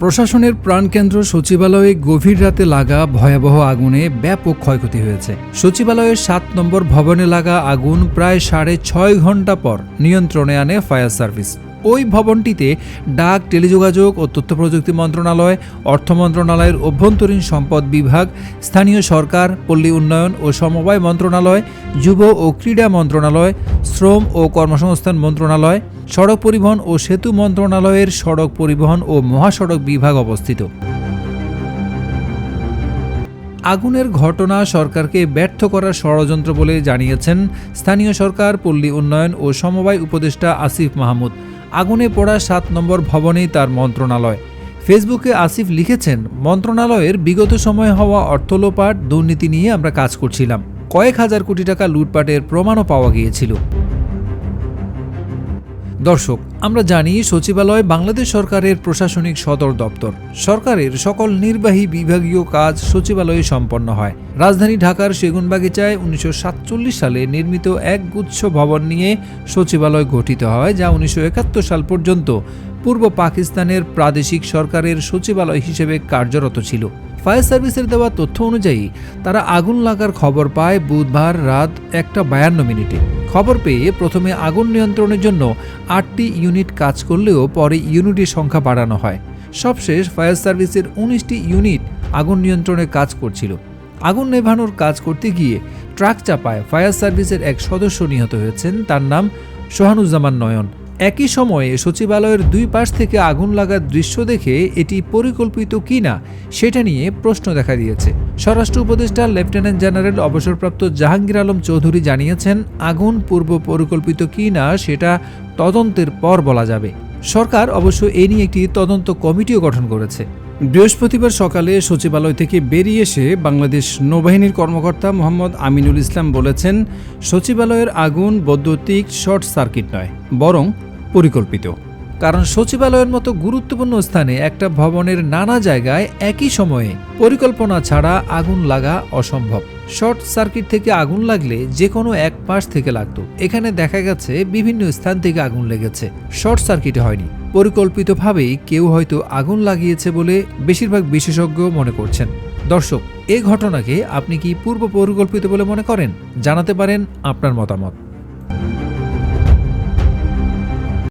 প্রশাসনের প্রাণকেন্দ্র সচিবালয়ে গভীর রাতে লাগা ভয়াবহ আগুনে ব্যাপক ক্ষয়ক্ষতি হয়েছে। সচিবালয়ের সাত নম্বর ভবনে লাগা আগুন প্রায় সাড়ে ছয় ঘণ্টা পর নিয়ন্ত্রণে আনে ফায়ার সার্ভিস। ওই ভবনটিতে ডাক, টেলিযোগাযোগ ও তথ্য প্রযুক্তি মন্ত্রণালয়, অর্থ মন্ত্রণালয়ের অভ্যন্তরীণ সম্পদ বিভাগ, স্থানীয় সরকার, পল্লী উন্নয়ন ও সমবায় মন্ত্রণালয়, যুব ও ক্রীড়া মন্ত্রণালয়, শ্রম ও কর্মসংস্থান মন্ত্রণালয়, সড়ক পরিবহন ও সেতু মন্ত্রণালয়ের সড়ক পরিবহন ও মহাসড়ক বিভাগ অবস্থিত। আগুনের ঘটনা সরকারকে ব্যর্থ করার ষড়যন্ত্র বলে জানিয়েছেন স্থানীয় সরকার, পল্লী উন্নয়ন ও সমবায় উপদেষ্টা আসিফ মাহমুদ। আগুনে পড়া সাত নম্বর ভবনেই তার মন্ত্রণালয়। ফেসবুকে আসিফ লিখেছেন, মন্ত্রণালয়ের বিগত সময়ে হওয়া অর্থলোপাট দুর্নীতি নিয়ে আমরা কাজ করছিলাম। কয়েক হাজার কোটি টাকা লুটপাটের প্রমাণও পাওয়া গিয়েছিল। দর্শক, আমরা জানি সচিবালয় বাংলাদেশ সরকারের প্রশাসনিক সদর দপ্তর। সরকারের সকল নির্বাহী বিভাগীয় কাজ সচিবালয়ে সম্পন্ন হয়। রাজধানী ঢাকার সেগুনবাগিচায় উনিশশো সাতচল্লিশ সালে নির্মিত এক গুচ্ছ ভবন নিয়ে সচিবালয় গঠিত হয়, যা উনিশশো একাত্তর সাল পর্যন্ত পূর্ব পাকিস্তানের প্রাদেশিক সরকারের সচিবালয় হিসেবে কার্যরত ছিল। ফায়ার সার্ভিসের দেওয়া তথ্য অনুযায়ী, তারা আগুন লাগার খবর পায় বুধবার রাত একটা বায়ান্ন মিনিটে। খবর পেয়ে প্রথমে আগুন নিয়ন্ত্রণের জন্য আটটি ইউনিট কাজ করলেও পরে ইউনিটের সংখ্যা বাড়ানো হয়। সবশেষ ফায়ার সার্ভিসের উনিশটি ইউনিট আগুন নিয়ন্ত্রণে কাজ করছিল। আগুন নেভানোর কাজ করতে গিয়ে ট্রাক চাপায় ফায়ার সার্ভিসের এক সদস্য নিহত হয়েছেন। তার নাম সোহানুজ্জামান নয়ন। একই সময়ে সচিবালয়ের দুই পাশ থেকে আগুন লাগার দৃশ্য দেখে এটি পরিকল্পিত কি না সেটা নিয়ে প্রশ্ন দেখা দিয়েছে। স্বরাষ্ট্র উপদেষ্টা লেফটেন্যান্ট জেনারেল অবসরপ্রাপ্ত জাহাঙ্গীর আলম চৌধুরী জানিয়েছেন, আগুন পূর্ব পরিকল্পিত কিনা সেটা তদন্তের পর বলা যাবে। সরকার অবশ্য এ নিয়ে একটি তদন্ত কমিটিও গঠন করেছে। বৃহস্পতিবার সকালে সচিবালয় থেকে বেরিয়ে এসে বাংলাদেশ নৌবাহিনীর কর্মকর্তা মোহাম্মদ আমিনুল ইসলাম বলেছেন, সচিবালয়ের আগুন বৈদ্যুতিক শর্ট সার্কিট নয়, বরং পরিকল্পিত। কারণ সচিবালয়ের মতো গুরুত্বপূর্ণ স্থানে একটা ভবনের নানা জায়গায় একই সময়ে পরিকল্পনা ছাড়া আগুন লাগা অসম্ভব। শর্ট সার্কিট থেকে আগুন লাগলে যে কোনো এক পাশ থেকে লাগতো। এখানে দেখা গেছে বিভিন্ন স্থান থেকে আগুন লেগেছে। শর্ট সার্কিট হয়নি। পরিকল্পিতভাবেই কেউ হয়তো আগুন লাগিয়েছে বলে বেশিরভাগ বিশেষজ্ঞ মনে করছেন। দর্শক, এ ঘটনাকে আপনি কি পূর্ব পরিকল্পিত বলে মনে করেন? জানাতে পারেন আপনার মতামত।